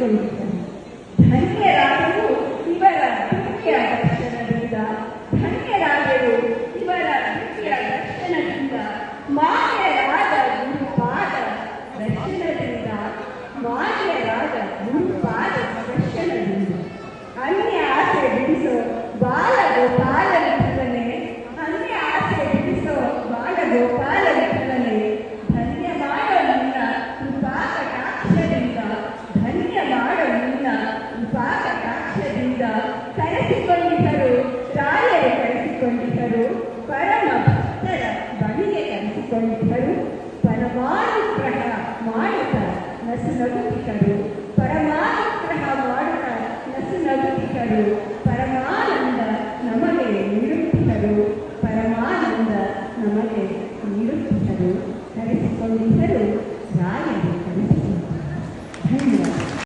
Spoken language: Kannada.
Thank you. ಭಾಗದಿಂದ ಕರೆಸಿಕೊಂಡಿದ್ದರು. ತಾಯರು ಕರೆಸಿಕೊಂಡಿದ್ದರು. ಪರಮ ಭಕ್ತರ ಬಳಿಗೆ ಕರೆಸಿಕೊಂಡಿದ್ದರು. ಪರಮಾನುಗ್ರಹ ಮಾಡುತ್ತ ನಸು ನಗುತ್ತಿದ್ದರು. ಪರಮಾನುಗ್ರಹ ಮಾಡುತ್ತ ನಸು ನಗುತ್ತಿದ್ದರು. ಪರಮಾನಂದ ನಮಗೆ ನೀಡುತ್ತಿದ್ದರು. ಪರಮಾನಂದ ನಮಗೆ ನೀಡುತ್ತಿದ್ದರು. ಕರೆಸಿಕೊಂಡಿದ್ದರು. ರಾಯರು ಕರೆಸಿ